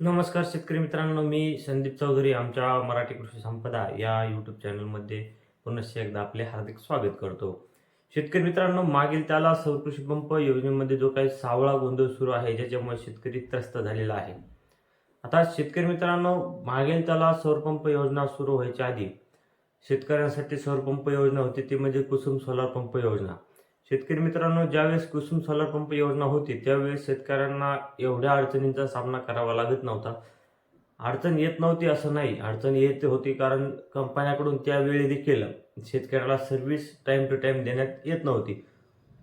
नमस्कार शेतकरी मित्रांनो मी संदीप चौधरी आमच्या मराठी कृषी संपदा या यूट्यूब चॅनलमध्ये पुनश्च एकदा आपले हार्दिक स्वागत करतो. शेतकरी मित्रांनो मागील त्याला सौरकृषी पंप योजनेमध्ये जो काही सावळा गोंधळ सुरू आहे ज्याच्यामुळे शेतकरी त्रस्त झालेला आहे. आता शेतकरी मित्रांनो मागील त्याला सौरपंप योजना सुरू व्हायच्या आधी शेतकऱ्यांसाठी सौरपंप योजना होती ती म्हणजे कुसुम सोलार पंप योजना. शेतकरी मित्रांनो ज्यावेळेस कुसुम सोलर पंप योजना होती त्यावेळेस शेतकऱ्यांना एवढ्या अडचणींचा सामना करावा लागत नव्हता. अडचण येत नव्हती असं नाही. अडचण येत होती कारण कंपन्याकडून त्यावेळी देखील शेतकऱ्याला सर्व्हिस टाईम टू टाईम देण्यात येत नव्हती.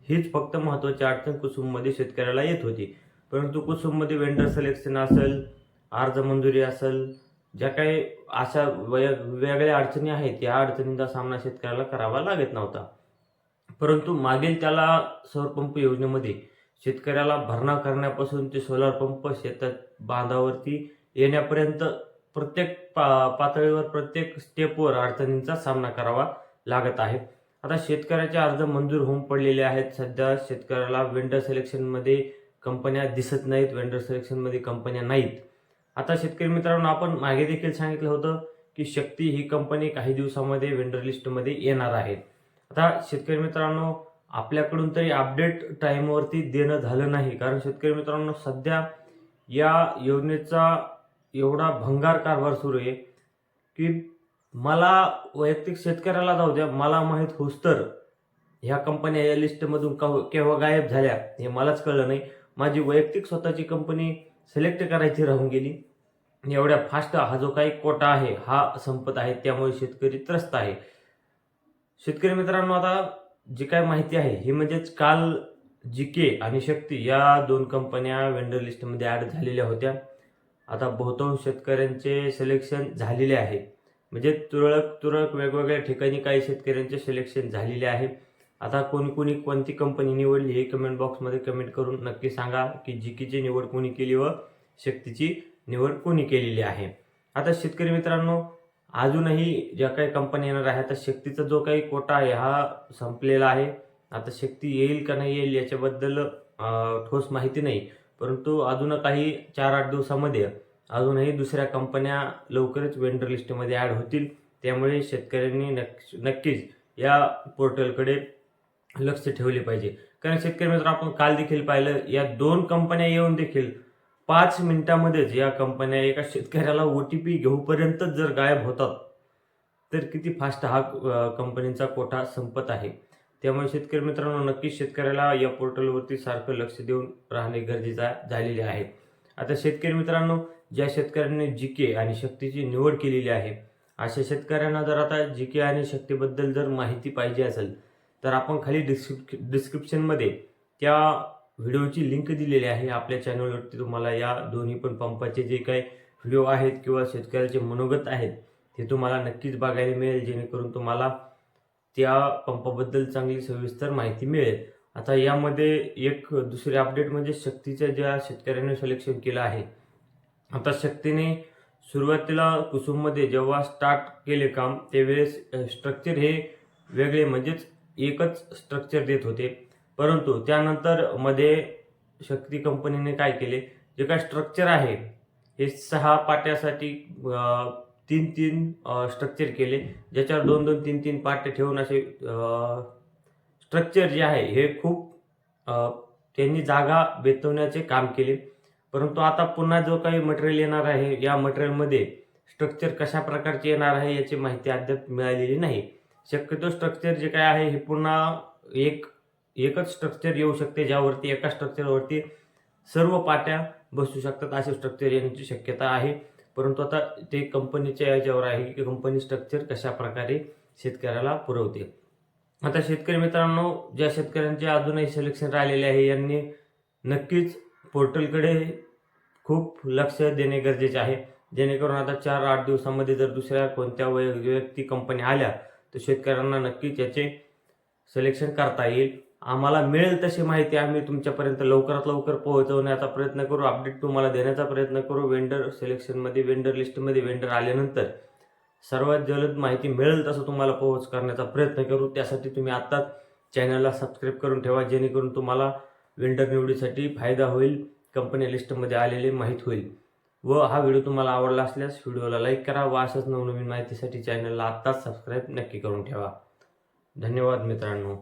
हीच फक्त महत्त्वाची अडचण कुसुममध्ये शेतकऱ्याला येत होती. परंतु कुसुममध्ये वेंडर सिलेक्शन असेल अर्ज मंजुरी असेल ज्या काही अशा वेगळ्या अडचणी आहेत या अडचणींचा सामना शेतकऱ्याला करावा लागत नव्हता. परंतु मागील त्याला सौर पंप योजनेमध्ये शेतकऱ्याला भरणा करण्यापासून ते सोलार पंप शेतात बांधावरती येण्यापर्यंत प्रत्येक पा पातळीवर प्रत्येक स्टेपवर अडचणींचा सामना करावा लागत आहे. आता शेतकऱ्याचे अर्ज मंजूर होऊन पडलेले आहेत. सध्या शेतकऱ्याला वेंडर सिलेक्शनमध्ये कंपन्या दिसत नाहीत वेंडर सिलेक्शनमध्ये कंपन्या नाहीत. आता शेतकरी मित्रांनो आपण मागे देखील सांगितलं होतं की शक्ती ही कंपनी काही दिवसामध्ये वेंडर लिस्टमध्ये येणार आहे. आता शेतकरी मित्रांनो आपल्याकडून तरी अपडेट टाईमवरती देणं झालं नाही. कारण शेतकरी मित्रांनो सध्या या योजनेचा एवढा भंगार कारभार सुरू आहे की मला वैयक्तिक शेतकऱ्याला जाऊ द्या मला माहीत होस्तर ह्या कंपन्या या लिस्टमधून का हो- केव्हा गायब झाल्या हे मलाच कळलं नाही. माझी वैयक्तिक स्वतःची कंपनी सिलेक्ट करायची राहून गेली. एवढ्या फास्ट हा जो काही कोटा आहे हा संपत आहे त्यामुळे शेतकरी त्रस्त आहे. शेतकरी मित्रांनो आता जी काय माहिती आहे ही म्हणजेच काल जी के आणि शक्ती या दोन कंपन्या वेंडर लिस्टमध्ये ॲड झालेल्या होत्या. आता बहुतांश शेतकऱ्यांचे सिलेक्शन झालेले आहे. म्हणजे तुरळक तुरळक वेगवेगळ्या ठिकाणी काही शेतकऱ्यांचे सिलेक्शन झालेले आहे. आता कोणी कोणी कोणती कंपनी निवडली हे कमेंट बॉक्समध्ये कमेंट करून नक्की सांगा की जी केची निवड कोणी केली व शक्तीची निवड कोणी केलेली आहे. आता शेतकरी मित्रांनो अजूनही ज्या काही कंपन्या येणार आहे आता शक्तीचा जो काही कोटा आहे हा संपलेला आहे. आता शक्ती येईल का नाही येईल याच्याबद्दल ठोस माहिती नाही. परंतु अजून काही चार आठ दिवसामध्ये अजूनही दुसऱ्या कंपन्या लवकरच वेंडर लिस्टमध्ये ॲड होतील. त्यामुळे शेतकऱ्यांनी नक्क नक्कीच या पोर्टलकडे लक्ष ठेवले पाहिजे. कारण शेतकरी मित्र आपण काल देखील पाहिलं या दोन कंपन्या येऊन देखील पाच मिनिटामध्येच या कंपन्या एका शेतकऱ्याला ओ टी पी घेऊपर्यंत जर गायब होतात तर किती फास्ट हा कंपनीचा कोटा संपत आहे? त्यामुळे शेतकरी मित्रांनो नक्कीच शेतकऱ्याला या पोर्टलवरती सारखं लक्ष देऊन राहणे गरजेचं झालेले आहे. आता शेतकरी मित्रांनो ज्या शेतकऱ्यांनी जी के आणि शक्तीची निवड केलेली आहे अशा शेतकऱ्यांना जर आता जी के आणि शक्तीबद्दल जर माहिती पाहिजे असेल तर आपण खाली डिस्क्रिप डिस्क्रिप्शनमध्ये त्या व्हिडिओची लिंक दिलेली आहे आपल्या चॅनलवरती. तुम्हाला या दोन्ही पण पंपाचे जे काही व्हिडिओ आहेत किंवा शेतकऱ्याचे मनोगत आहेत ते तुम्हाला नक्कीच बघायला मिळेल. जेणेकरून तुम्हाला त्या पंपाबद्दल चांगली सविस्तर माहिती मिळेल. आता यामध्ये एक दुसरी अपडेट म्हणजे शक्तीच्या ज्या शेतकऱ्याने सिलेक्शन केलं आहे. आता शक्तीने सुरुवातीला कुसुममध्ये जेव्हा स्टार्ट केले काम त्यावेळेस स्ट्रक्चर हे वेगळे म्हणजेच एकच स्ट्रक्चर देत होते. परंतु त्यानंतरमध्ये शक्ती कंपनीने काय केले? जे काय स्ट्रक्चर आहे हे सहा पाट्यासाठी तीन तीन स्ट्रक्चर केले. ज्याच्यावर दोन दोन तीन तीन पाट्या ठेवून असे स्ट्रक्चर जे आहे हे खूप त्यांनी जागा बेतवण्याचे काम केले. परंतु आता पुन्हा जो काही मटेरियल येणार आहे या मटेरियलमध्ये स्ट्रक्चर कशा प्रकारचे येणार आहे याची माहिती अद्याप मिळालेली नाही. शक्यतो स्ट्रक्चर जे काय आहे हे पुन्हा एक एकच स्ट्रक्चर येऊ शकते ज्यावरती एका स्ट्रक्चरवरती सर्व पाट्या बसू शकतात असे स्ट्रक्चर येण्याची शक्यता आहे. परंतु आता ते कंपनीच्या याच्यावर आहे की कंपनी स्ट्रक्चर कशा प्रकारे शेतकऱ्याला पुरवते. आता शेतकरी मित्रांनो ज्या शेतकऱ्यांचे अजूनही सिलेक्शन राहिलेले आहे यांनी नक्कीच पोर्टलकडे खूप लक्ष देणे गरजेचे आहे. जेणेकरून आता चार आठ दिवसामध्ये जर दुसऱ्या कोणत्या वै व्यक्ती कंपन्या आल्या तर शेतकऱ्यांना नक्कीच याचे सिलेक्शन करता येईल. आम्हाला मिळेल तशी माहिती आम्ही तुमच्यापर्यंत लवकरात लवकर पोहोचवण्याचा प्रयत्न करू. अपडेट तुम्हाला देण्याचा प्रयत्न करू. वेंडर सिलेक्शनमध्ये वेंडर लिस्टमध्ये वेंडर आल्यानंतर सर्वात जलद माहिती मिळेल तसं तुम्हाला पोहोच करण्याचा प्रयत्न करू. त्यासाठी तुम्ही आत्ताच चॅनलला सबस्क्राईब करून ठेवा जेणेकरून तुम्हाला वेंडर निवडीसाठी फायदा होईल कंपनी लिस्टमध्ये आलेले माहीत होईल. व हा व्हिडिओ तुम्हाला आवडला असल्यास व्हिडिओला लाईक करा व अशाच नवनवीन माहितीसाठी चॅनलला आत्ताच सबस्क्राईब नक्की करून ठेवा. धन्यवाद मित्रांनो.